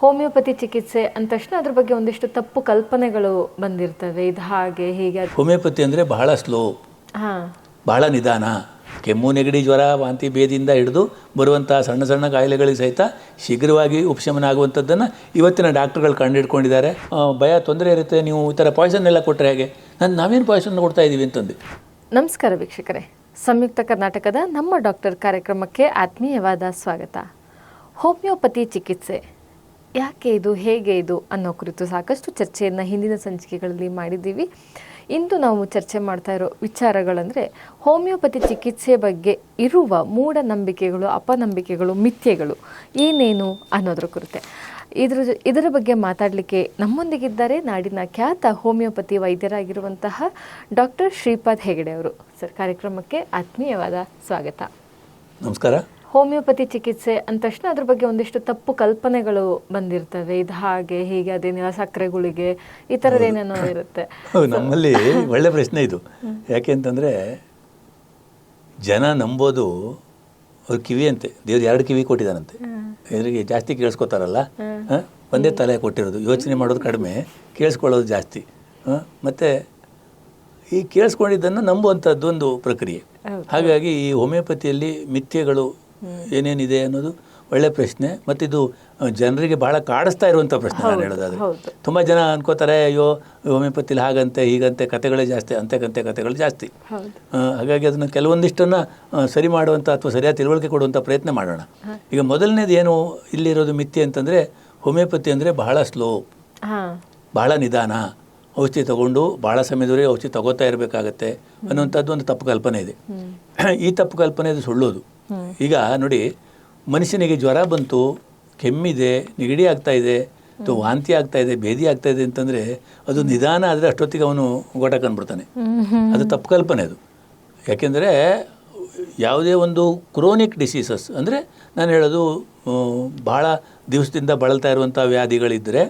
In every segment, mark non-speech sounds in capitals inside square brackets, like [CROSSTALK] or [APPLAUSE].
Homeopathy ಚಿಕಿತ್ಸೆ ಅಂದ ತಕ್ಷಣ ಅದ್ರ ಬಗ್ಗೆ ಒಂದಿಷ್ಟು ತಪ್ಪು ಕಲ್ಪನೆಗಳು ಬಂದಿರ್ತವೆ. ಇದು ಹಾಗೆ ಹೀಗೆ ಹೋಮಿಯೋಪತಿ ಅಂದರೆ ಬಹಳ ಸ್ಲೋ. ಹಾ. ಬಹಳ ನಿಧಾನ. ಕೆಮ್ಮು ನೆಗಡಿ ಜ್ವರ ವಾಂತಿ ಭೇದಿಯಿಂದ ಹಿಡಿದು ಬರುವಂಥ ಸಣ್ಣ ಸಣ್ಣ ಕಾಯಿಲೆಗಳಿಗೆ ಸಹಿತ ಶೀಘ್ರವಾಗಿ ಉಪಶಮನ ಆಗುವಂಥದ್ದನ್ನು ಇವತ್ತಿನ ಡಾಕ್ಟರ್ಗಳು ಕಂಡುಹಿಡ್ಕೊಂಡಿದ್ದಾರೆ ಹಿಡ್ಕೊಂಡಿದ್ದಾರೆ ಭಯ ತೊಂದರೆ ಇರುತ್ತೆ. ನೀವು ಈ ಥರ ಪಾಯ್ಸನ್ ಎಲ್ಲ ಕೊಟ್ಟರೆ ಹೇಗೆ? ನಾನು ನಾವೇನು ಪಾಯ್ಸನ್ ಕೊಡ್ತಾ ಇದ್ದೀವಿ ಅಂತಂದು. ನಮಸ್ಕಾರ ವೀಕ್ಷಕರೇ. ಸಂಯುಕ್ತ ಕರ್ನಾಟಕದ ನಮ್ಮ ಡಾಕ್ಟರ್ ಕಾರ್ಯಕ್ರಮಕ್ಕೆ ಆತ್ಮೀಯವಾದ ಸ್ವಾಗತ. ಹೋಮಿಯೋಪತಿ ಚಿಕಿತ್ಸೆ. ಯಾಕೆ ಇದು, ಹೇಗೆ ಇದು ಅನ್ನೋ ಕುರಿತು ಸಾಕಷ್ಟು ಚರ್ಚೆಯನ್ನು ಹಿಂದಿನ ಸಂಚಿಕೆಗಳಲ್ಲಿ ಮಾಡಿದ್ದೀವಿ. ಇಂದು ನಾವು ಚರ್ಚೆ ಮಾಡ್ತಾ ಇರೋ ವಿಚಾರಗಳಂದರೆ, ಹೋಮಿಯೋಪತಿ ಚಿಕಿತ್ಸೆ ಬಗ್ಗೆ ಇರುವ ಮೂಢನಂಬಿಕೆಗಳು, ಅಪನಂಬಿಕೆಗಳು, ಮಿಥ್ಯೆಗಳು ಏನೇನು ಅನ್ನೋದ್ರ ಕುರಿತೆ. ಇದ್ರ ಇದರ ಬಗ್ಗೆ ಮಾತಾಡಲಿಕ್ಕೆ ನಮ್ಮೊಂದಿಗಿದ್ದಾರೆ ನಾಡಿನ ಖ್ಯಾತ ಹೋಮಿಯೋಪತಿ ವೈದ್ಯರಾಗಿರುವಂತಹ ಡಾಕ್ಟರ್ ಶ್ರೀಪಾದ್ ಹೆಗಡೆ ಅವರು. ಸರ್, ಕಾರ್ಯಕ್ರಮಕ್ಕೆ ಆತ್ಮೀಯವಾದ ಸ್ವಾಗತ. ನಮಸ್ಕಾರ. ಹೋಮಿಯೋಪತಿ ಚಿಕಿತ್ಸೆ ಅಂದ ತಕ್ಷಣ ಅದ್ರ ಬಗ್ಗೆ ಒಂದಿಷ್ಟು ತಪ್ಪು ಕಲ್ಪನೆಗಳು ಬಂದಿರ್ತವೆ. ಇದು ಹಾಗೆ ಹೀಗೆ ಅದೇನಿಲ್ಲ ಸಕ್ಕರೆ ಗುಳಿಗೆ ಈ ಥರದ್ದೇನೇನೋ ಇರುತ್ತೆ. ನಮ್ಮಲ್ಲಿ [LAUGHS] ಒಳ್ಳೆ ಪ್ರಶ್ನೆ ಇದು. ಯಾಕೆ ಅಂತಂದ್ರೆ ಜನ ನಂಬೋದು ಅವ್ರ ಕಿವಿ ಅಂತೆ. ದೇವ್ರು ಎರಡು ಕಿವಿ ಕೊಟ್ಟಿದ್ದಾನಂತೆ. ಇದ್ರಿಗೆ ಜಾಸ್ತಿ ಕೇಳಿಸ್ಕೊತಾರಲ್ಲ? ಹ? ಒಂದೇ ತಲೆ ಕೊಟ್ಟಿರೋದು. ಯೋಚನೆ ಮಾಡೋದು ಕಡಿಮೆ ಕೇಳಿಸ್ಕೊಳ್ಳೋದು ಜಾಸ್ತಿ. ಮತ್ತು ಮತ್ತೆ ಈ ಕೇಳಿಸ್ಕೊಂಡಿದ್ದನ್ನು ನಂಬುವಂಥದ್ದು ಒಂದು ಪ್ರಕ್ರಿಯೆ ಹಾಗಾಗಿ ಈ ಹೋಮಿಯೋಪತಿಯಲ್ಲಿ ಮಿಥ್ಯೆಗಳು ಏನೇನಿದೆ ಅನ್ನೋದು ಒಳ್ಳೆ ಪ್ರಶ್ನೆ. ಮತ್ತಿದು ಜನರಿಗೆ ಬಹಳ ಕಾಡಿಸ್ತಾ ಇರುವಂಥ ಪ್ರಶ್ನೆ ನಾನು ಹೇಳೋದಾದ್ರೆ. ತುಂಬ ಜನ ಅನ್ಕೋತಾರೆ ಅಯ್ಯೋ ಹೋಮಿಯೋಪತಿಲಿ ಹಾಗಂತೆ ಹೀಗಂತೆ ಕತೆಗಳೇ ಜಾಸ್ತಿ ಅಂತೆಕಂತೆ ಕತೆಗಳು ಜಾಸ್ತಿ. ಹಾಗಾಗಿ ಅದನ್ನು ಕೆಲವೊಂದಿಷ್ಟನ್ನು ಸರಿ ಮಾಡುವಂಥ ಅಥವಾ ಸರಿಯಾದ ತಿಳುವಳಿಕೆ ಕೊಡುವಂಥ ಪ್ರಯತ್ನ ಮಾಡೋಣ. ಈಗ ಮೊದಲನೇದು ಏನು ಇಲ್ಲಿರೋದು ಮಿಥ್ಯೆ ಅಂತಂದರೆ ಹೋಮಿಯೋಪತಿ ಅಂದರೆ ಬಹಳ ಸ್ಲೋ. ಬಹಳ ನಿಧಾನ. ಔಷಧಿ ತಗೊಂಡು ಭಾಳ ಸಮಯದವರೆಗೆ ಔಷಧಿ ತಗೋತಾ ಇರಬೇಕಾಗತ್ತೆ ಅನ್ನುವಂಥದ್ದು ಒಂದು ತಪ್ಪು ಕಲ್ಪನೆ ಇದೆ. ಈ ತಪ್ಪು ಕಲ್ಪನೆ ಅದು ಸುಳ್ಳೋದು. ಈಗ ನೋಡಿ ಮನುಷ್ಯನಿಗೆ ಜ್ವರ ಬಂತು ಕೆಮ್ಮಿದೆ ನೆಗಡಿ ಆಗ್ತಾ ಇದೆ ಅಥವಾ ವಾಂತಿ ಆಗ್ತಾ ಇದೆ ಭೇದಿ ಆಗ್ತಾ ಇದೆ ಅಂತಂದರೆ ಅದು ನಿಧಾನ ಆದರೆ ಅಷ್ಟೊತ್ತಿಗೆ ಅವನು ಗೋಟ ಕಂಡ್ಬಿಡ್ತಾನೆ. ಅದು ತಪ್ಪು ಕಲ್ಪನೆ ಅದು. ಯಾಕೆಂದರೆ ಯಾವುದೇ ಒಂದು ಕ್ರೋನಿಕ್ ಡಿಸೀಸಸ್ ಅಂದರೆ ನಾನು ಹೇಳೋದು ಭಾಳ ದಿವಸದಿಂದ ಬಳಲ್ತಾ ಇರುವಂಥ ವ್ಯಾಧಿಗಳಿದ್ದರೆ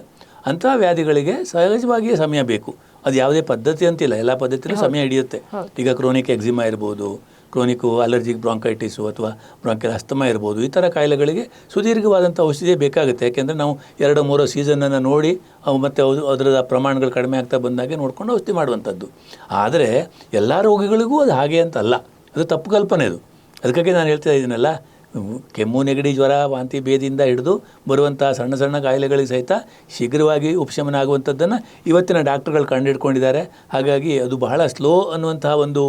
ಅಂಥ ವ್ಯಾಧಿಗಳಿಗೆ ಸಹಜವಾಗಿಯೇ ಸಮಯ ಬೇಕು. ಅದು ಯಾವುದೇ ಪದ್ಧತಿ ಅಂತಿಲ್ಲ. ಎಲ್ಲ ಪದ್ಧತಿಯಲ್ಲೂ ಸಮಯ ಹಿಡಿಯುತ್ತೆ. ಈಗ ಕ್ರೋನಿಕ್ ಎಕ್ಸಿಮಾ ಇರ್ಬೋದು ಕ್ರೋನಿಕ್ ಅಲರ್ಜಿಕ್ ಬ್ರಾಂಕೈಟಿಸು ಅಥವಾ ಬ್ರಾಂಕಲ್ ಅಸ್ತಮ ಇರ್ಬೋದು, ಈ ಥರ ಕಾಯಿಲೆಗಳಿಗೆ ಸುದೀರ್ಘವಾದಂಥ ಔಷಧಿ ಬೇಕಾಗುತ್ತೆ. ಯಾಕೆಂದರೆ ನಾವು ಎರಡು ಮೂರು ಸೀಸನನ್ನು ನೋಡಿ, ಅವು ಮತ್ತು ಅದು ಅದರ ಪ್ರಮಾಣಗಳು ಕಡಿಮೆ ಆಗ್ತಾ ಬಂದಾಗೆ ನೋಡ್ಕೊಂಡು ಔಷಧಿ ಮಾಡುವಂಥದ್ದು ಆದರೆ ಎಲ್ಲ ರೋಗಿಗಳಿಗೂ ಅದು ಹಾಗೆ ಅಂತ ಅಲ್ಲ. ಅದು ತಪ್ಪು ಕಲ್ಪನೆ ಅದು. ಅದಕ್ಕಾಗಿ ನಾನು ಹೇಳ್ತಾ ಇದ್ದೀನಲ್ಲ ಕೆಮ್ಮು ನೆಗಡಿ ಜ್ವರ ವಾಂತಿ ಭೇದಿಯಿಂದ ಹಿಡಿದು ಬರುವಂಥ ಸಣ್ಣ ಸಣ್ಣ ಕಾಯಿಲೆಗಳಿಗೆ ಸಹಿತ ಶೀಘ್ರವಾಗಿ ಉಪಶಮನ ಆಗುವಂಥದ್ದನ್ನು ಇವತ್ತಿನ ಡಾಕ್ಟರ್ಗಳು ಕಂಡುಹಿಡ್ಕೊಂಡಿದ್ದಾರೆ. ಹಾಗಾಗಿ ಅದು ಬಹಳ ಸ್ಲೋ ಅನ್ನುವಂತಹ ಒಂದು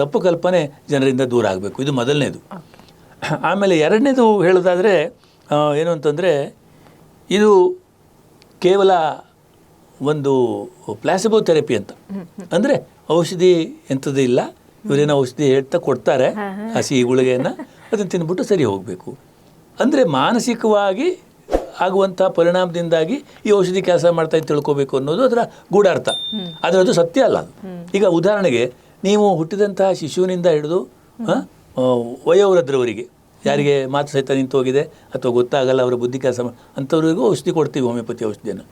ತಪ್ಪು ಕಲ್ಪನೆ ಜನರಿಂದ ದೂರ ಆಗಬೇಕು. ಇದು ಮೊದಲನೇದು. ಆಮೇಲೆ ಎರಡನೇದು ಹೇಳೋದಾದರೆ ಏನು ಅಂತಂದರೆ ಇದು ಕೇವಲ ಒಂದು ಪ್ಲಾಸಿಬೋ ಥೆರಪಿ ಅಂತ. ಅಂದರೆ ಔಷಧಿ ಎಂಥದ್ದು ಇಲ್ಲ ಇವರೇನೋ ಔಷಧಿ ಹೇಳ್ತಾ ಕೊಡ್ತಾರೆ. ಹಸಿ ಗುಳಿಗೆಯನ್ನು. ಅದನ್ನು ತಿಂದ್ಬಿಟ್ಟು ಸರಿ ಹೋಗಬೇಕು. ಅಂದರೆ ಮಾನಸಿಕವಾಗಿ ಆಗುವಂಥ ಪರಿಣಾಮದಿಂದಾಗಿ ಈ ಔಷಧಿ ಕೆಲಸ ಮಾಡ್ತಾ ತಿಳ್ಕೋಬೇಕು ತಿಳ್ಕೊಬೇಕು ಅನ್ನೋದು ಅದರ ಗೂಢಾರ್ಥ ಆದರೆ ಅದು ಸತ್ಯ ಅಲ್ಲ ಅದು. ಈಗ ಉದಾಹರಣೆಗೆ ನೀವು ಹುಟ್ಟಿದಂತಹ ಶಿಶುವಿನಿಂದ ಹಿಡಿದು ವಯೋವೃದ್ಧರವರಿಗೆ ಯಾರಿಗೆ ಮಾತು ಸಹಿತ ನಿಂತು ಹೋಗಿದೆ ಅಥವಾ ಗೊತ್ತಾಗಲ್ಲ ಅವರ ಬುದ್ಧಿ ಕೆಲಸ ಅಂಥವ್ರಿಗೂ ಔಷಧಿ ಕೊಡ್ತೀವಿ ಹೋಮಿಯೋಪತಿ ಔಷಧಿಯನ್ನು.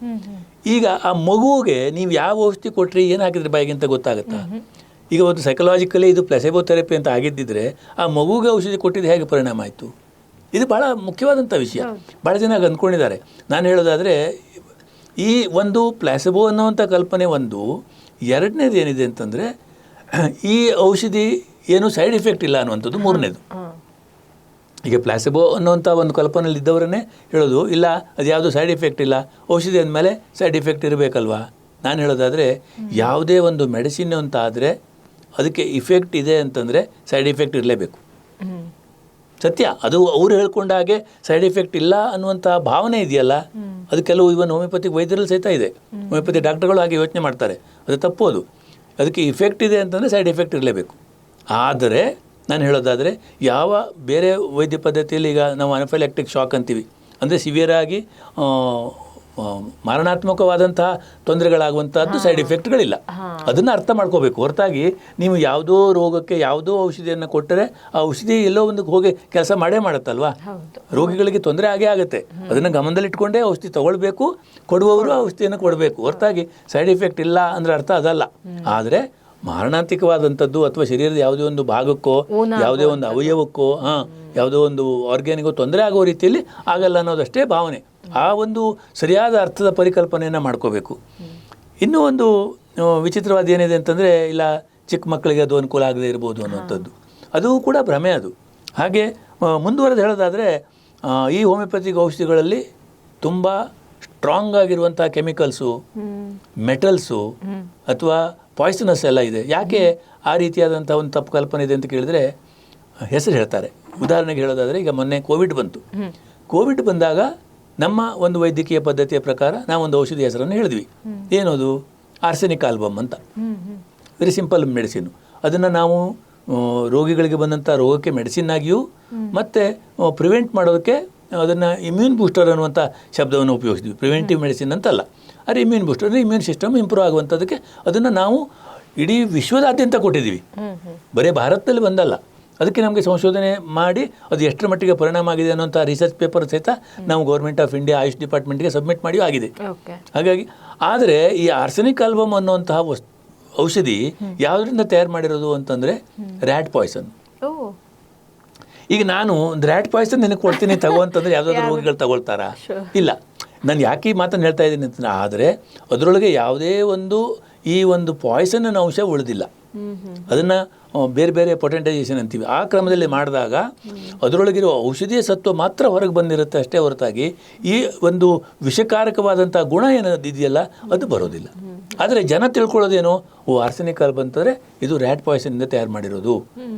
ಈಗ ಆ ಮಗುವಿಗೆ ನೀವು ಯಾವ ಔಷಧಿ ಕೊಟ್ರಿ ಏನು ಹಾಕಿದ್ರೆ ಬಾಯಿಗೆ ಅಂತ ಗೊತ್ತಾಗುತ್ತಾ? ಈಗ ಒಂದು ಸೈಕಲಾಜಿಕಲಿ ಇದು ಪ್ಲೆಸೆಬೋ ಥೆರಪಿ ಅಂತ ಆಗಿದ್ದಿದ್ರೆ ಆ ಮಗುಗೆ ಔಷಧಿ ಕೊಟ್ಟಿದ್ದು ಹೇಗೆ ಪರಿಣಾಮ ಆಯಿತು? ಇದು ಭಾಳ ಮುಖ್ಯವಾದಂಥ ವಿಷಯ. ಭಾಳ ಜನ ಅಂದ್ಕೊಂಡಿದ್ದಾರೆ. ನಾನು ಹೇಳೋದಾದರೆ ಈ ಒಂದು ಪ್ಲಾಸೆಬೋ ಅನ್ನುವಂಥ ಕಲ್ಪನೆ ಒಂದು ಎರಡನೇದು ಏನಿದೆ ಅಂತಂದರೆ ಈ ಔಷಧಿ ಏನು ಸೈಡ್ ಎಫೆಕ್ಟ್ ಇಲ್ಲ ಅನ್ನುವಂಥದ್ದು ಮೂರನೇದು. ಈಗ ಪ್ಲಾಸೆಬೋ ಅನ್ನುವಂಥ ಒಂದು ಕಲ್ಪನೆಯಲ್ಲಿ ಇದ್ದವರನ್ನೇ ಹೇಳೋದು ಇಲ್ಲ ಅದು ಯಾವುದು ಸೈಡ್ ಎಫೆಕ್ಟ್ ಇಲ್ಲ ಔಷಧಿ ಅಂದಮೇಲೆ ಸೈಡ್ ಇಫೆಕ್ಟ್ ಇರಬೇಕಲ್ವಾ? ನಾನು ಹೇಳೋದಾದರೆ ಯಾವುದೇ ಒಂದು ಮೆಡಿಸಿನ್ ಅಂತ ಆದರೆ ಅದಕ್ಕೆ ಇಫೆಕ್ಟ್ ಇದೆ ಅಂತಂದರೆ ಸೈಡ್ ಎಫೆಕ್ಟ್ ಇರಲೇಬೇಕು. ಸತ್ಯ. ಅದು ಅವ್ರು ಹೇಳ್ಕೊಂಡ ಹಾಗೆ ಸೈಡ್ ಎಫೆಕ್ಟ್ ಇಲ್ಲ ಅನ್ನುವಂಥ ಭಾವನೆ ಇದೆಯಲ್ಲ ಅದು ಕೆಲವು ಇವನ್ ಹೋಮಿಯೋಪತಿ ವೈದ್ಯರಲ್ಲಿ ಸಹಿತ ಇದೆ. ಹೋಮಿಯೋಪತಿ ಡಾಕ್ಟರ್ಗಳು ಹಾಗೆ ಯೋಚನೆ ಮಾಡ್ತಾರೆ. ಅದು ತಪ್ಪು ಅದು. ಅದಕ್ಕೆ ಇಫೆಕ್ಟ್ ಇದೆ ಅಂತಂದರೆ ಸೈಡ್ ಎಫೆಕ್ಟ್ ಇರಲೇಬೇಕು. ಆದರೆ ನಾನು ಹೇಳೋದಾದರೆ ಯಾವ ಬೇರೆ ವೈದ್ಯ ಪದ್ಧತಿಯಲ್ಲಿ ಈಗ ನಾವು ಅನಫೈಲಾಕ್ಟಿಕ್ ಶಾಕ್ ಅಂತೀವಿ. ಅಂದರೆ ಸಿವಿಯರ್ ಆಗಿ ಆ, ಆ, ಮಾರಣಾತ್ಮಕವಾದಂತಹ ತೊಂದರೆಗಳಾಗುವಂತಹದ್ದು ಸೈಡ್ ಎಫೆಕ್ಟ್ಗಳಿಲ್ಲ ಅದನ್ನು ಅರ್ಥ ಮಾಡ್ಕೋಬೇಕು. ಹೊರತಾಗಿ ನೀವು ಯಾವುದೋ ರೋಗಕ್ಕೆ ಯಾವುದೋ ಔಷಧಿಯನ್ನು ಕೊಟ್ಟರೆ ಆ ಔಷಧಿ ಎಲ್ಲೋ ಒಂದು ಹೋಗಿ ಕೆಲಸ ಮಾಡೇ ಮಾಡುತ್ತಲ್ವಾ? ರೋಗಿಗಳಿಗೆ ತೊಂದರೆ ಆಗೇ ಆಗುತ್ತೆ. ಅದನ್ನು ಗಮನದಲ್ಲಿಟ್ಕೊಂಡೇ ಔಷಧಿ ತಗೊಳ್ಬೇಕು ಕೊಡುವವರು ಔಷಧಿಯನ್ನು ಕೊಡಬೇಕು. ಹೊರತಾಗಿ ಸೈಡ್ ಎಫೆಕ್ಟ್ ಇಲ್ಲ ಅಂದ್ರೆ ಅರ್ಥ ಅದಲ್ಲ. ಆದರೆ ಮಾರಣಾಂತಿಕವಾದಂಥದ್ದು ಅಥವಾ ಶರೀರದ ಯಾವುದೇ ಒಂದು ಭಾಗಕ್ಕೋ ಯಾವುದೇ ಒಂದು ಅವಯವಕ್ಕೋ ಹಾಂ ಯಾವುದೋ ಒಂದು ಆರ್ಗ್ಯಾನಿಗೋ ತೊಂದರೆ ಆಗೋ ರೀತಿಯಲ್ಲಿ ಆಗಲ್ಲ ಅನ್ನೋದಷ್ಟೇ ಭಾವನೆ. ಆ ಒಂದು ಸರಿಯಾದ ಅರ್ಥದ ಪರಿಕಲ್ಪನೆಯನ್ನು ಮಾಡ್ಕೋಬೇಕು. ಇನ್ನೂ ಒಂದು ವಿಚಿತ್ರವಾದ ಏನಿದೆ ಅಂತಂದರೆ ಇಲ್ಲ ಚಿಕ್ಕ ಮಕ್ಕಳಿಗೆ ಅದು ಅನುಕೂಲ ಆಗದೇ ಇರ್ಬೋದು ಅನ್ನೋಂಥದ್ದು ಅದು ಕೂಡ ಭ್ರಮೆ ಅದು. ಹಾಗೆ ಮುಂದುವರೆದು ಹೇಳೋದಾದರೆ ಈ ಹೋಮಿಯೋಪತಿಕ್ ಔಷಧಿಗಳಲ್ಲಿ ತುಂಬ ಸ್ಟ್ರಾಂಗ್ ಆಗಿರುವಂಥ ಕೆಮಿಕಲ್ಸು ಮೆಟಲ್ಸು ಅಥವಾ ಪಾಯ್ಸನಸ್ ಎಲ್ಲ ಇದೆ. ಯಾಕೆ ಆ ರೀತಿಯಾದಂಥ ಒಂದು ತಪ್ಪು ಕಲ್ಪನೆ ಇದೆ ಅಂತ ಕೇಳಿದ್ರೆ ಹೆಸರು ಹೇಳ್ತಾರೆ. ಉದಾಹರಣೆಗೆ ಹೇಳೋದಾದರೆ ಈಗ ಮೊನ್ನೆ ಕೋವಿಡ್ ಬಂತು. ಕೋವಿಡ್ ಬಂದಾಗ ನಮ್ಮ ಒಂದು ವೈದ್ಯಕೀಯ ಪದ್ಧತಿಯ ಪ್ರಕಾರ ನಾವೊಂದು ಔಷಧಿ ಹೆಸರನ್ನು ಹೇಳಿದ್ವಿ. ಏನದು? ಆರ್ಸೆನಿಕ್ ಆಲ್ಬಮ್ ಅಂತ. ವೆರಿ ಸಿಂಪಲ್ ಮೆಡಿಸಿನ್ ಅದನ್ನು ನಾವು ರೋಗಿಗಳಿಗೆ ಬಂದಂಥ ರೋಗಕ್ಕೆ ಮೆಡಿಸಿನ್ ಆಗಿಯೂ, ಮತ್ತು ಪ್ರಿವೆಂಟ್ ಮಾಡೋದಕ್ಕೆ ಅದನ್ನು ಇಮ್ಯೂನ್ ಬೂಸ್ಟರ್ ಅನ್ನುವಂಥ ಶಬ್ದವನ್ನು ಉಪಯೋಗಿಸಿದ್ವಿ. ಪ್ರಿವೆಂಟಿವ್ ಮೆಡಿಸಿನ್ ಅಂತಲ್ಲ. ಅದೇ ಇಮ್ಯೂನ್ ಬೂಸ್ಟರ್ ಅಂದರೆ ಇಮ್ಯೂನ್ ಸಿಸ್ಟಮ್ ಇಂಪ್ರೂವ್ ಆಗುವಂಥದ್ದಕ್ಕೆ ಅದನ್ನು ನಾವು ಇಡೀ ವಿಶ್ವದಾದ್ಯಂತ ಕೊಟ್ಟಿದ್ದೀವಿ. ಬರೀ ಭಾರತದಲ್ಲಿ ಬಂದಲ್ಲ. ಅದಕ್ಕೆ ನಮಗೆ ಸಂಶೋಧನೆ ಮಾಡಿ ಅದು ಎಷ್ಟರ ಮಟ್ಟಿಗೆ ಪರಿಣಾಮ ಆಗಿದೆ ಅನ್ನೋಂಥ ರಿಸರ್ಚ್ ಪೇಪರ್ ಸಹಿತ ನಾವು ಗೌರ್ಮೆಂಟ್ ಆಫ್ ಇಂಡಿಯಾ ಆಯುಷ್ ಡಿಪಾರ್ಟ್ಮೆಂಟ್ಗೆ ಸಬ್ಮಿಟ್ ಮಾಡಿಯೂ ಆಗಿದೆ. ಹಾಗಾಗಿ ಆದರೆ ಈ ಆರ್ಸೆನಿಕ್ ಆಲ್ಬಮ್ ಅನ್ನುವಂತಹ ವಸ್ ಔಷಧಿ ಯಾವುದರಿಂದ ತಯಾರು ಮಾಡಿರೋದು ಅಂತಂದರೆ ರ್ಯಾಟ್ ಪಾಯ್ಸನ್ ಈಗ ನಾನು ಒಂದು ರ್ಯಾಟ್ ಪಾಯ್ಸನ್ ನಿನಗೆ ಕೊಡ್ತೀನಿ ತಗೋ ಅಂತಂದ್ರೆ ಯಾವುದಾದ್ರು ರೋಗಿಗಳು ತಗೊಳ್ತಾರಾ? ಇಲ್ಲ. ನಾನು ಯಾಕೆ ಈ ಮಾತನ್ನು ಹೇಳ್ತಾ ಇದ್ದೀನಿ ಅಂತ ಆದರೆ ಅದರೊಳಗೆ ಯಾವುದೇ ಒಂದು ಈ ಒಂದು ಪಾಯ್ಸನ್ ಅನ್ನೋ ಅಂಶ ಉಳಿದಿಲ್ಲ. ಅದನ್ನು ಬೇರೆ ಬೇರೆ ಪೊಟೆಂಟೈಸೇಷನ್ ಅಂತೀವಿ. ಆ ಕ್ರಮದಲ್ಲಿ ಮಾಡಿದಾಗ ಅದರೊಳಗಿರುವ ಔಷಧೀಯ ಸತ್ವ ಮಾತ್ರ ಹೊರಗೆ ಬಂದಿರುತ್ತೆ ಅಷ್ಟೇ ಹೊರತಾಗಿ ಈ ಒಂದು ವಿಷಕಾರಕವಾದಂಥ ಗುಣ ಏನದು ಇದೆಯಲ್ಲ, ಅದು ಬರೋದಿಲ್ಲ. ಆದರೆ ಜನ ತಿಳ್ಕೊಳ್ಳೋದೇನು, ಓ ಆರ್ಸೆನಿಕ್ ಬಂತಂದರೆ ಇದು ರ್ಯಾಟ್ ಪಾಯ್ಸನಿಂದ ತಯಾರು ಮಾಡಿರೋದು.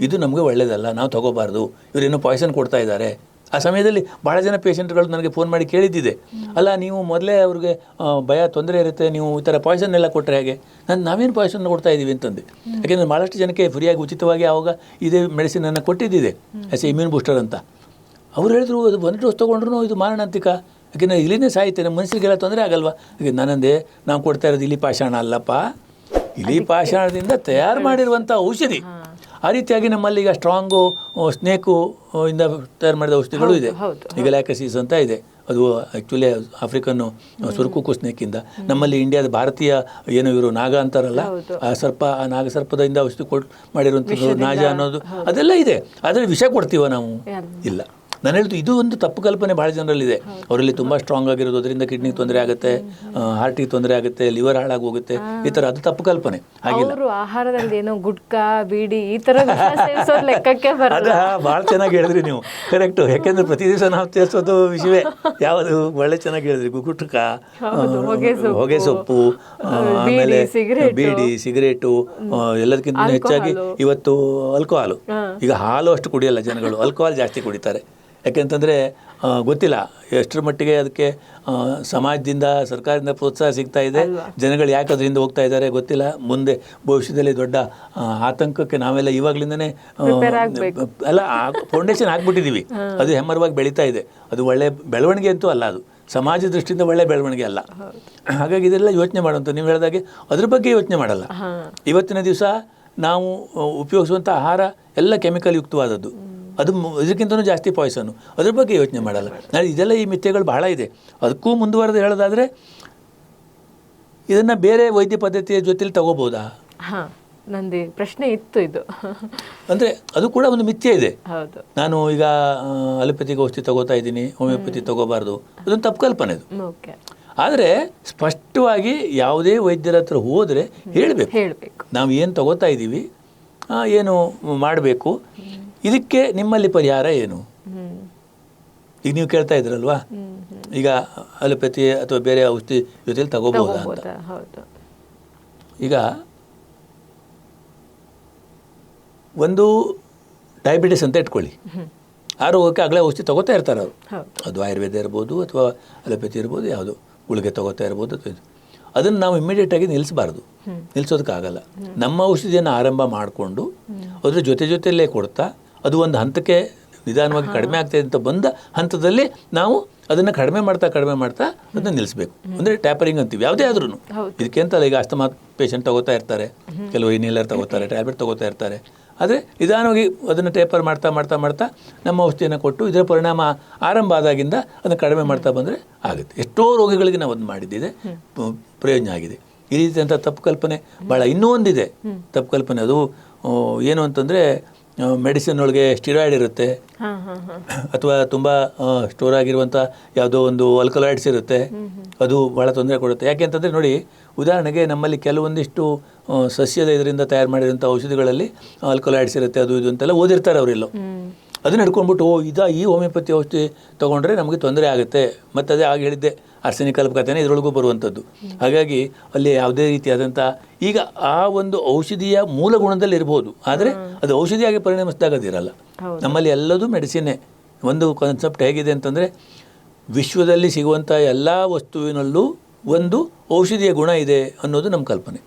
ಇದು ನಮಗೆ ಒಳ್ಳೇದಲ್ಲ, ನಾವು ತಗೋಬಾರ್ದು. ಇವರೇನೋ ಪಾಯ್ಸನ್ ಕೊಡ್ತಾ ಇದ್ದಾರೆ. ಆ ಸಮಯದಲ್ಲಿ ಭಾಳ ಜನ ಪೇಷಂಟ್ಗಳು ನನಗೆ ಫೋನ್ ಮಾಡಿ ಕೇಳಿದ್ದಿದೆ. ಅಲ್ಲ ನೀವು ಮೊದಲೇ ಅವ್ರಿಗೆ ಭಯ ತೊಂದರೆ ಇರುತ್ತೆ ನೀವು ಈ ಥರ ಪಾಯ್ಸನ್ ಎಲ್ಲ ಕೊಟ್ಟರೆ ಹೇಗೆ? ನಾನು ನಾವೇನು ಪಾಯ್ಸನ್ ಕೊಡ್ತಾ ಇದ್ದೀವಿ ಅಂತಂದೆ. ಯಾಕೆಂದರೆ ಭಾಳಷ್ಟು ಜನಕ್ಕೆ ಫ್ರೀಯಾಗಿ ಉಚಿತವಾಗಿ ಆವಾಗ ಇದೇ ಮೆಡಿಸಿನನ್ನು ಕೊಟ್ಟಿದ್ದಿದೆ. ಎಸ್ ಇಮ್ಯೂನ್ ಬೂಸ್ಟರ್ ಅಂತ. ಅವ್ರು ಹೇಳಿದ್ರು ಅದು ಒಂದು ಡೋಸ್ ತೊಗೊಂಡ್ರು ಇದು ಮಾರಣಾಂತಿಕ. ಯಾಕೆಂದರೆ ಇಲ್ಲಿನೇ ಸಾಯ್ತೇನೆ ಮನುಷ್ಯರಿಗೆಲ್ಲ ತೊಂದರೆ ಆಗಲ್ವಾ? ಯಾಕೆ ನಾನಂದೆ ನಾವು ಕೊಡ್ತಾ ಇರೋದು ಇಲಿ ಪಾಷಾಣ ಅಲ್ಲಪ್ಪ. ಇಲಿ ಪಾಷಾಣದಿಂದ ತಯಾರು ಮಾಡಿರುವಂಥ ಔಷಧಿ. ಆ ರೀತಿಯಾಗಿ ನಮ್ಮಲ್ಲಿ ಈಗ ಸ್ಟ್ರಾಂಗು ಸ್ನೇಕು ಇಂದ ತಯಾರು ಮಾಡಿದ ಔಷಧಿಗಳು ಇದೆ. ಈಗ ಲ್ಯಾಕಸೀಸ್ ಅಂತ ಇದೆ. ಅದು ಆ್ಯಕ್ಚುಲಿ ಆಫ್ರಿಕನ್ನು ಸುರುಕುಕು ಸ್ನೇಕಿಂದ. ನಮ್ಮಲ್ಲಿ ಇಂಡಿಯಾದ ಭಾರತೀಯ ಏನು ಇವರು ನಾಗ ಅಂತಾರಲ್ಲ ಆ ಸರ್ಪ ಆ ನಾಗ ಸರ್ಪದಿಂದ ಔಷಧಿ ಕೊಟ್ಟು ಮಾಡಿರುವಂಥದ್ದು ನಾಜ ಅನ್ನೋದು ಅದೆಲ್ಲ ಇದೆ. ಆದರೆ ವಿಷ ಕೊಡ್ತೀವ ನಾವು? ಇಲ್ಲ. ನಾನು ಹೇಳ್ತು ಇದು ಒಂದು ತಪ್ಪು ಕಲ್ಪನೆ ಭಾಳ ಜನರಲ್ಲಿದೆ. ಅವರಲ್ಲಿ ತುಂಬ ಸ್ಟ್ರಾಂಗ್ ಆಗಿರೋದು ಅದರಿಂದ ಕಿಡ್ನಿಗೆ ತೊಂದರೆ ಆಗುತ್ತೆ ಹಾರ್ಟಿಗೆ ತೊಂದರೆ ಆಗುತ್ತೆ ಲಿವರ್ ಹಾಳಾಗಿ ಹೋಗುತ್ತೆ. ಈ ಥರ ಅದು ತಪ್ಪು ಕಲ್ಪನೆ. ಆಗಿಲ್ಲ ಆಹಾರದಲ್ಲಿ ಏನೋ ಗುಟ್ಕಾ ಬೀಡಿ ಈ ಥರ ಲೆಕ್ಕಕ್ಕೆ ಅದು ಭಾಳ ಚೆನ್ನಾಗಿ ಹೇಳಿದ್ರಿ ನೀವು. ಕರೆಕ್ಟು ಯಾಕೆಂದ್ರೆ ಪ್ರತಿ ದಿವಸ ನಾವು ಸೇರಿಸೋದು ವಿಷಯವೇ. ಯಾವುದು ಒಳ್ಳೆ ಚೆನ್ನಾಗಿ ಹೇಳಿದ್ರಿ. ಗುಗುಟುಕ ಹೌದು, ಹೊಗೆ ಸೊಪ್ಪು, ಆಮೇಲೆ ಸಿಗರೇಟು. ಬೀಡಿ ಸಿಗರೇಟು ಎಲ್ಲದಕ್ಕಿಂತ ಹೆಚ್ಚಾಗಿ ಇವತ್ತು ಆಲ್ಕೋಹಾಲು ಈಗ ಹಾಲು ಅಷ್ಟು ಕುಡಿಯಲ್ಲ ಜನಗಳು. ಆಲ್ಕೋಹಾಲ್ ಜಾಸ್ತಿ ಕುಡಿತಾರೆ. ಯಾಕೆಂತಂದರೆ ಗೊತ್ತಿಲ್ಲ. ಎಷ್ಟರ ಮಟ್ಟಿಗೆ ಅದಕ್ಕೆ ಸಮಾಜದಿಂದ ಸರ್ಕಾರದಿಂದ ಪ್ರೋತ್ಸಾಹ ಸಿಗ್ತಾ ಇದೆ. ಜನಗಳು ಯಾಕೆ ಅದರಿಂದ ಹೋಗ್ತಾ ಇದ್ದಾರೆ ಗೊತ್ತಿಲ್ಲ. ಮುಂದೆ ಭವಿಷ್ಯದಲ್ಲಿ ದೊಡ್ಡ ಆತಂಕಕ್ಕೆ ನಾವೆಲ್ಲ ಇವಾಗಲಿಂದನೇ ಅಲ್ಲ ಫೌಂಡೇಶನ್ ಹಾಕ್ಬಿಟ್ಟಿದ್ದೀವಿ ಅದು ಹೆಮ್ಮರವಾಗಿ ಬೆಳೀತಾ ಇದೆ. ಅದು ಒಳ್ಳೆ ಬೆಳವಣಿಗೆ ಅಂತೂ ಅಲ್ಲ ಅದು. ಸಮಾಜ ದೃಷ್ಟಿಯಿಂದ ಒಳ್ಳೆ ಬೆಳವಣಿಗೆ ಅಲ್ಲ. ಹಾಗಾಗಿ ಇದೆಲ್ಲ ಯೋಚನೆ ಮಾಡುವಂಥ ನೀವು ಹೇಳಿದಾಗೆ ಅದ್ರ ಬಗ್ಗೆ ಯೋಚನೆ ಮಾಡಲ್ಲ. ಇವತ್ತಿನ ದಿವಸ ನಾವು ಉಪಯೋಗಿಸುವಂಥ ಆಹಾರ ಎಲ್ಲ ಕೆಮಿಕಲ್ ಯುಕ್ತವಾದದ್ದು. ಅದು ಅದಕ್ಕಿಂತನೂ ಜಾಸ್ತಿ ಪಾಯ್ಸನ್ನು. ಅದ್ರ ಬಗ್ಗೆ ಯೋಚನೆ ಮಾಡಲ್ಲ. ನಾಳೆ ಇದೆಲ್ಲ ಈ ಮಿಥ್ಯೆಗಳು ಬಹಳ ಇದೆ. ಅದಕ್ಕೂ ಮುಂದುವರೆದು ಹೇಳೋದಾದರೆ ಇದನ್ನು ಬೇರೆ ವೈದ್ಯ ಪದ್ಧತಿಯ ಜೊತೆಲಿ ತಗೋಬೋದಾ? ಹಾ ನಂದು ಪ್ರಶ್ನೆ ಇತ್ತು ಇದು. ಅಂದರೆ ಅದು ಕೂಡ ಒಂದು ಮಿಥ್ಯೆ ಇದೆ. ಹೌದು. ನಾನು ಈಗ ಅಲೋಪತಿಗೆ ಔಷಧಿ ತಗೋತಾ ಇದ್ದೀನಿ ಹೋಮಿಯೋಪತಿ ತಗೋಬಾರ್ದು. ಅದೊಂದು ತಪ್ಪು ಕಲ್ಪನೆ ಅದು. ಓಕೆ. ಆದರೆ ಸ್ಪಷ್ಟವಾಗಿ ಯಾವುದೇ ವೈದ್ಯರ ಹತ್ರ ಹೋದರೆ ಹೇಳಬೇಕು. ಹೇಳ್ಬೇಕು. ನಾವು ಏನು ತಗೋತಾ ಇದ್ದೀವಿ ಆ, ಏನು ಮಾಡಬೇಕು ಇದಕ್ಕೆ ನಿಮ್ಮಲ್ಲಿ ಪರಿಹಾರ ಏನು? ಈಗ ನೀವು ಕೇಳ್ತಾ ಇದ್ರಲ್ವಾ? ಈಗ ಅಲೋಪತಿ ಅಥವಾ ಬೇರೆ ಔಷಧಿ ಜೊತೆಲಿ ತಗೋಬೋದಾ ಅಂತ? ಈಗ ಒಂದು ಡಯಾಬಿಟಿಸ್ ಅಂತ ಇಟ್ಕೊಳ್ಳಿ. ಆರೋಗ್ಯಕ್ಕೆ ರೋಗಕ್ಕೆ ಆಗಲೇ ಔಷಧಿ ತಗೋತಾ ಇರ್ತಾರೆ ಅವರು. ಅದು ಆಯುರ್ವೇದ ಇರ್ಬೋದು ಅಥವಾ ಅಲೋಪತಿ ಇರ್ಬೋದು ಯಾವುದು ಗುಳಿಗೆ ತಗೋತಾ ಇರ್ಬೋದು ಅಥವಾ. ಅದನ್ನು ನಾವು ಇಮ್ಮಿಡಿಯೇಟಾಗಿ ನಿಲ್ಲಿಸಬಾರ್ದು. ನಿಲ್ಲಿಸೋದಕ್ಕಾಗಲ್ಲ ನಮ್ಮ ಔಷಧಿಯನ್ನು ಆರಂಭ ಮಾಡಿಕೊಂಡು ಅದ್ರ ಜೊತೆ ಜೊತೆಯಲ್ಲೇ ಕೊಡ್ತಾ ಅದು ಒಂದು ಹಂತಕ್ಕೆ ನಿಧಾನವಾಗಿ ಕಡಿಮೆ ಆಗ್ತದೆ ಅಂತ ಬಂದ ಹಂತದಲ್ಲಿ ನಾವು ಅದನ್ನು ಕಡಿಮೆ ಮಾಡ್ತಾ ಕಡಿಮೆ ಮಾಡ್ತಾ ಅದನ್ನ ನಿಲ್ಲಿಸಬೇಕು. ಅಂದರೆ ಟ್ಯಾಪರಿಂಗ್ ಅಂತೀವಿ ಯಾವುದೇ ಆದ್ರೂ. ಇದಕ್ಕೆ ಅಂತಲ್ಲ ಈಗ ಅಸ್ತಮಾ ಪೇಷಂಟ್ ತಗೋತಾ ಇರ್ತಾರೆ ಕೆಲವು ಇನ್ಹೇಲರ್ ತಗೋತಾರೆ ಟ್ಯಾಬ್ಲೆಟ್ ತಗೋತಾ ಇರ್ತಾರೆ. ಆದರೆ ನಿಧಾನವಾಗಿ ಅದನ್ನು ಟೇಪರ್ ಮಾಡ್ತಾ ಮಾಡ್ತಾ ಮಾಡ್ತಾ ನಮ್ಮ ಔಷಧಿಯನ್ನು ಕೊಟ್ಟು ಇದರ ಪರಿಣಾಮ ಆರಂಭ ಆದಾಗಿಂದ ಅದನ್ನು ಕಡಿಮೆ ಮಾಡ್ತಾ ಬಂದರೆ ಆಗುತ್ತೆ. ಎಷ್ಟೋ ರೋಗಿಗಳಿಗೆ ನಾವು ಅದನ್ನು ಮಾಡಿದ್ದಿದೆ ಪ್ರಯೋಜನ ಆಗಿದೆ. ಈ ರೀತಿಯಂಥ ತಪ್ಪು ಕಲ್ಪನೆ ಭಾಳ ಇನ್ನೂ ಒಂದಿದೆ ತಪ್ಪು ಕಲ್ಪನೆ. ಅದು ಏನು ಅಂತಂದರೆ ಮೆಡಿಸಿನ್ ಒಳಗೆ ಸ್ಟಿರಾಯ್ಡ್ ಇರುತ್ತೆ. ಅಥವಾ ತುಂಬ ಸ್ಟೋರ್ ಆಗಿರುವಂಥ ಯಾವುದೋ ಒಂದು ಅಲ್ಕಲಾಯ್ಡ್ಸ್ ಇರುತ್ತೆ. ಅದು ಭಾಳ ತೊಂದರೆ ಕೊಡುತ್ತೆ. ಯಾಕೆ ಅಂತಂದರೆ ನೋಡಿ ಉದಾಹರಣೆಗೆ ನಮ್ಮಲ್ಲಿ ಕೆಲವೊಂದಿಷ್ಟು ಸಸ್ಯದ ಇದರಿಂದ ತಯಾರು ಮಾಡಿರೋಂಥ ಔಷಧಿಗಳಲ್ಲಿ ಆಲ್ಕಲಾಯ್ಡ್ಸ್ ಇರುತ್ತೆ ಅದು ಇದು ಅಂತೆಲ್ಲ ಓದಿರ್ತಾರೆ ಅವರೆಲ್ಲೋ ಅದನ್ನ ಹಿಡ್ಕೊಂಡ್ಬಿಟ್ಟು ಓ ಇದು ಈ ಹೋಮಿಯೋಪತಿ ಔಷಧಿ ತೊಗೊಂಡ್ರೆ ನಮಗೆ ತೊಂದರೆ ಆಗುತ್ತೆ. ಮತ್ತು ಅದೇ ಆಗ ಹೇಳಿದ್ದೆ ಆರ್ಸೆನಿಕ್ ಕಲ್ಪಕತೆನೇ ಇದರೊಳಗೂ ಬರುವಂಥದ್ದು. ಹಾಗಾಗಿ ಅಲ್ಲಿ ಯಾವುದೇ ರೀತಿಯಾದಂಥ ಈಗ ಆ ಒಂದು ಔಷಧಿಯ ಮೂಲ ಗುಣದಲ್ಲಿ ಇರ್ಬೋದು. ಆದರೆ ಅದು ಔಷಧಿಯಾಗಿ ಪರಿಣಮಿಸಿದಾಗ ಅದಿರಲ್ಲ ನಮ್ಮಲ್ಲಿ ಎಲ್ಲದೂ ಮೆಡಿಸಿನ್ನೇ ಒಂದು ಕಾನ್ಸೆಪ್ಟ್ ಹೇಗಿದೆ ಅಂತಂದರೆ ವಿಶ್ವದಲ್ಲಿ ಸಿಗುವಂಥ ಎಲ್ಲ ವಸ್ತುವಿನಲ್ಲೂ ಒಂದು ಔಷಧಿಯ ಗುಣ ಇದೆ ಅನ್ನೋದು ನಮ್ಮ ಕಲ್ಪನೆ.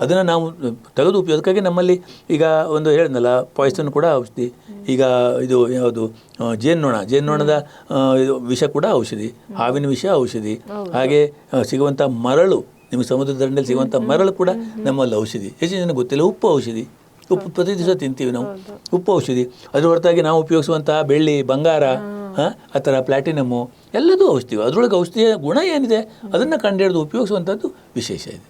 ಅದನ್ನು ನಾವು ತೆಗೆದು ಉಪಯೋಗಕ್ಕಾಗಿ ನಮ್ಮಲ್ಲಿ ಈಗ ಒಂದು ಹೇಳಿದ್ನಲ್ಲ ಪಾಯ್ಸನ್ ಕೂಡ ಔಷಧಿ. ಈಗ ಇದು ಯಾವುದು ಜೇನುನೊಣ ಜೇನ್ನೊಣ ಜೇನ್ನೊಣದ ವಿಷ ಕೂಡ ಔಷಧಿ ಹಾವಿನ ವಿಷ ಔಷಧಿ. ಹಾಗೆ ಸಿಗುವಂಥ ಮರಳು ನಿಮಗೆ ಸಮುದ್ರ ದಂಡೆಯಲ್ಲಿ ಸಿಗುವಂಥ ಮರಳು ಕೂಡ ನಮ್ಮಲ್ಲಿ ಔಷಧಿ. ಹೆಚ್ಚು ಜನಕ್ಕೆ ಗೊತ್ತಿಲ್ಲ ಉಪ್ಪು ಔಷಧಿ. ಉಪ್ಪು ಪ್ರತಿ ದಿವಸ ತಿಂತೀವಿ ನಾವು. ಉಪ್ಪು ಔಷಧಿ. ಅದರ ಹೊರತಾಗಿ ನಾವು ಉಪಯೋಗಿಸುವಂತಹ ಬೆಳ್ಳಿ ಬಂಗಾರ ಆ, ಆ ಥರ ಪ್ಲಾಟಿನಮ್ಮು ಎಲ್ಲದೂ ಔಷಧಿ. ಅದರೊಳಗೆ ಔಷಧಿಯ ಗುಣ ಏನಿದೆ ಅದನ್ನು ಕಂಡುಹಿಡಿದು ಉಪಯೋಗಿಸುವಂಥದ್ದು ವಿಶೇಷ ಇದೆ.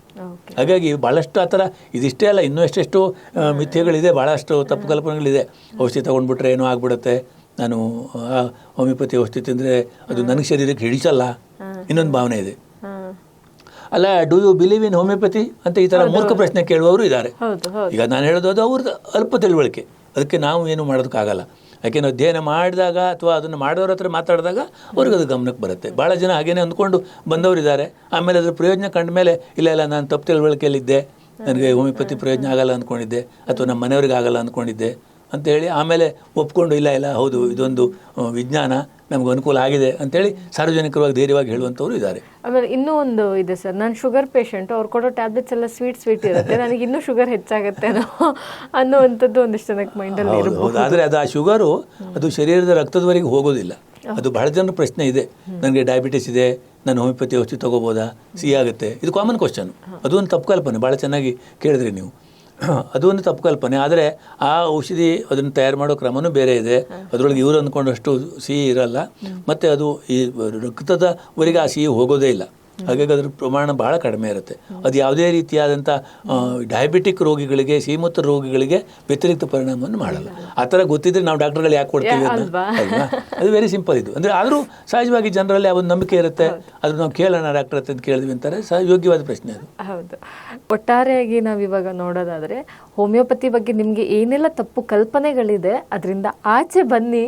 ಹಾಗಾಗಿ ಭಾಳಷ್ಟು ಆ ಥರ ಇದಿಷ್ಟೇ ಅಲ್ಲ ಇನ್ನೂ ಎಷ್ಟೆಷ್ಟು ಮಿಥ್ಯೆಗಳಿದೆ ಭಾಳಷ್ಟು ತಪ್ಪು ಕಲ್ಪನೆಗಳಿದೆ. ಔಷಧಿ ತೊಗೊಂಡ್ಬಿಟ್ರೆ ಏನೋ ಆಗ್ಬಿಡುತ್ತೆ. ನಾನು ಹೋಮಿಯೋಪತಿ ಔಷಧಿ ತಿಂದರೆ ಅದು ನನಗೆ ಶರೀರಕ್ಕೆ ಹಿಡಿಸಲ್ಲ. ಇನ್ನೊಂದು ಭಾವನೆ ಇದೆ. ಅಲ್ಲ do you believe in homeopathy ಅಂತ ಈ ಥರ ಮೂರ್ಖ ಪ್ರಶ್ನೆ ಕೇಳುವವರು ಇದ್ದಾರೆ. ಈಗ ನಾನು ಹೇಳೋದು ಅದು ಅವ್ರದ್ದು ಅಲ್ಪ ತಿಳುವಳಿಕೆ. ಅದಕ್ಕೆ ನಾವು ಏನು ಮಾಡೋದಕ್ಕಾಗಲ್ಲ. ಯಾಕೆ ನಾವು ಅಧ್ಯಯನ ಮಾಡಿದಾಗ ಅಥವಾ ಅದನ್ನು ಮಾಡೋರ ಹತ್ರ ಮಾತಾಡಿದಾಗ ಅವ್ರಿಗೆ ಅದು ಗಮನಕ್ಕೆ ಬರುತ್ತೆ. ಭಾಳ ಜನ ಹಾಗೇನೆ ಅಂದ್ಕೊಂಡು ಬಂದವರಿದ್ದಾರೆ. ಆಮೇಲೆ ಅದ್ರ ಪ್ರಯೋಜನ ಕಂಡ ಮೇಲೆ ಇಲ್ಲ ಇಲ್ಲ ನಾನು ತಪ್ಪು ತಿಳುವಳಿಕೆಯಲ್ಲಿದ್ದೆ. ನನಗೆ ಹೋಮಿಯೋಪತಿ ಪ್ರಯೋಜನ ಆಗಲ್ಲ ಅಂದ್ಕೊಂಡಿದ್ದೆ. ಅಥವಾ ನಮ್ಮ ಮನೆಯವ್ರಿಗೆ ಆಗಲ್ಲ ಅಂದ್ಕೊಂಡಿದ್ದೆ. ಅಂತ ಹೇಳಿ ಆಮೇಲೆ ಒಪ್ಕೊಂಡು ಇಲ್ಲ ಇಲ್ಲ ಹೌದು ಇದೊಂದು ವಿಜ್ಞಾನ ನಮ್ಗೆ ಅನುಕೂಲ ಆಗಿದೆ ಅಂತೇಳಿ ಸಾರ್ವಜನಿಕವಾಗಿ ಧೈರ್ಯವಾಗಿ ಹೇಳುವಂಥವ್ರು ಇದ್ದಾರೆ. ಆಮೇಲೆ ಇನ್ನೂ ಒಂದು ಇದೆ ಸರ್ ನಾನು ಶುಗರ್ ಪೇಷಂಟ್ ಅವ್ರು ಕೊಡೋ ಟ್ಯಾಬ್ಲೆಟ್ಸ್ ಎಲ್ಲ ಸ್ವೀಟ್ ಸ್ವೀಟ್ ಇರುತ್ತೆ. ನನಗೆ ಇನ್ನೂ ಶುಗರ್ ಹೆಚ್ಚಾಗುತ್ತೆ ಅನ್ನೋವಂಥದ್ದು ಒಂದಿಷ್ಟು ಜನಕ್ಕೆ ಮೈಂಡಲ್ಲಿ ಹೌದು ಹೌದು. ಆದರೆ ಅದು ಆ ಶುಗರು ಅದು ಶರೀರದ ರಕ್ತದವರೆಗೆ ಹೋಗೋದಿಲ್ಲ. ಅದು ಬಹಳ ಜನರ ಪ್ರಶ್ನೆ ಇದೆ. ನನಗೆ ಡಯಾಬಿಟಿಸ್ ಇದೆ ನಾನು ಹೋಮಿಯೋಪತಿ ಔಷಧಿ ತೊಗೋಬೋದಾ? ಸಿಹಿ ಆಗುತ್ತೆ. ಇದು ಕಾಮನ್ ಕ್ವಶನ್ ಅದು ಒಂದು ತಪ್ಪು ಕಲ್ಪನೆ. ಭಾಳ ಚೆನ್ನಾಗಿ ಕೇಳಿದ್ರಿ ನೀವು. [CLEARS THROAT] ಅದು ಒಂದು ತಪ್ಪು ಕಲ್ಪನೆ. ಆದರೆ ಆ ಔಷಧಿ ಅದನ್ನು ತಯಾರು ಮಾಡೋ ಕ್ರಮನೂ ಬೇರೆ ಇದೆ. ಅದರೊಳಗೆ ಇವರು ಅಂದ್ಕೊಂಡಷ್ಟು ಸಿಹಿ ಇರಲ್ಲ. ಮತ್ತು ಅದು ಈ ರಕ್ತದವರೆಗೆ ಆ ಸಿಹಿ ಹೋಗೋದೇ ಇಲ್ಲ. ಹಾಗಾಗಿ ಅದರ ಪ್ರಮಾಣ ಬಹಳ ಕಡಿಮೆ ಇರುತ್ತೆ. ಅದು ಯಾವುದೇ ರೀತಿಯಾದಂಥ ಡಯಾಬಿಟಿಕ್ ರೋಗಿಗಳಿಗೆ ಸೀಮತ ರೋಗಿಗಳಿಗೆ ವ್ಯತಿರಿಕ್ತ ಪರಿಣಾಮವನ್ನು ಮಾಡಲ್ಲ. ಆ ಥರ ಗೊತ್ತಿದ್ರೆ ನಾವು ಡಾಕ್ಟರ್ಗಳು ಯಾಕೆ ಕೊಡ್ತೀವಿ ಅದನ್ನ? ಅಲ್ವಾ? ಅಲ್ವಾ? ಅದು ವೆರಿ ಸಿಂಪಲ್ ಇದು. ಅಂದರೆ ಆದರೂ ಸಹಜವಾಗಿ ಜನರಲ್ಲಿ ಆ ಒಂದು ನಂಬಿಕೆ ಇರುತ್ತೆ. ಅದ್ರ ನಾವು ಕೇಳೋಣ ಡಾಕ್ಟರ್ ಹತ್ರ ಅಂತ ಕೇಳಿದ್ವಿ ಅಂತಾರೆ. ಸಹ ಯೋಗ್ಯವಾದ ಪ್ರಶ್ನೆ ಅದು. ಹೌದು. ಒಟ್ಟಾರೆಯಾಗಿ ನಾವು ಇವಾಗ ನೋಡೋದಾದ್ರೆ ಹೋಮಿಯೋಪತಿ ಬಗ್ಗೆ ನಿಮಗೆ ಏನೆಲ್ಲ ತಪ್ಪು ಕಲ್ಪನೆಗಳಿದೆ ಅದರಿಂದ ಆಚೆ ಬನ್ನಿ.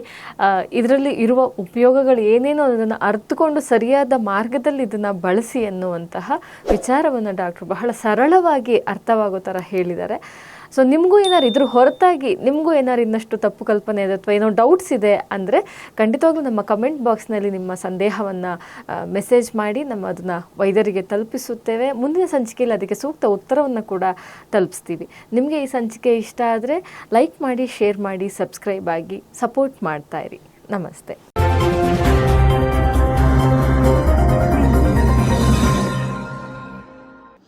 ಇದರಲ್ಲಿ ಇರುವ ಉಪಯೋಗಗಳು ಏನೇನೋ ಅದನ್ನು ಅರ್ಥಕೊಂಡು ಸರಿಯಾದ ಮಾರ್ಗದಲ್ಲಿ ಇದನ್ನು ಬಳಸಿ ಅನ್ನುವಂತಹ ವಿಚಾರವನ್ನು ಡಾಕ್ಟ್ರು ಬಹಳ ಸರಳವಾಗಿ ಅರ್ಥವಾಗೋ ಥರ ಹೇಳಿದ್ದಾರೆ. ಸೊ ನಿಮಗೂ ಏನಾರು ಇದ್ರ ಹೊರತಾಗಿ ನಿಮಗೂ ಏನಾರು ಇನ್ನಷ್ಟು ತಪ್ಪು ಕಲ್ಪನೆ ಇದೆ ಅಥವಾ ಏನೋ ಡೌಟ್ಸ್ ಇದೆ ಅಂದರೆ ಖಂಡಿತವಾಗ್ಲೂ ನಮ್ಮ ಕಮೆಂಟ್ ಬಾಕ್ಸ್ನಲ್ಲಿ ನಿಮ್ಮ ಸಂದೇಹವನ್ನು ಮೆಸೇಜ್ ಮಾಡಿ ನಮ್ಮ ಅದನ್ನು ವೈದ್ಯರಿಗೆ ತಲುಪಿಸುತ್ತೇವೆ. ಮುಂದಿನ ಸಂಚಿಕೆಯಲ್ಲಿ ಅದಕ್ಕೆ ಸೂಕ್ತ ಉತ್ತರವನ್ನು ಕೂಡ ತಲುಪಿಸ್ತೀವಿ. ನಿಮಗೆ ಈ ಸಂಚಿಕೆ ಇಷ್ಟ ಆದರೆ ಲೈಕ್ ಮಾಡಿ ಶೇರ್ ಮಾಡಿ ಸಬ್ಸ್ಕ್ರೈಬ್ ಆಗಿ ಸಪೋರ್ಟ್ ಮಾಡ್ತಾ ಇರಿ. ನಮಸ್ತೆ.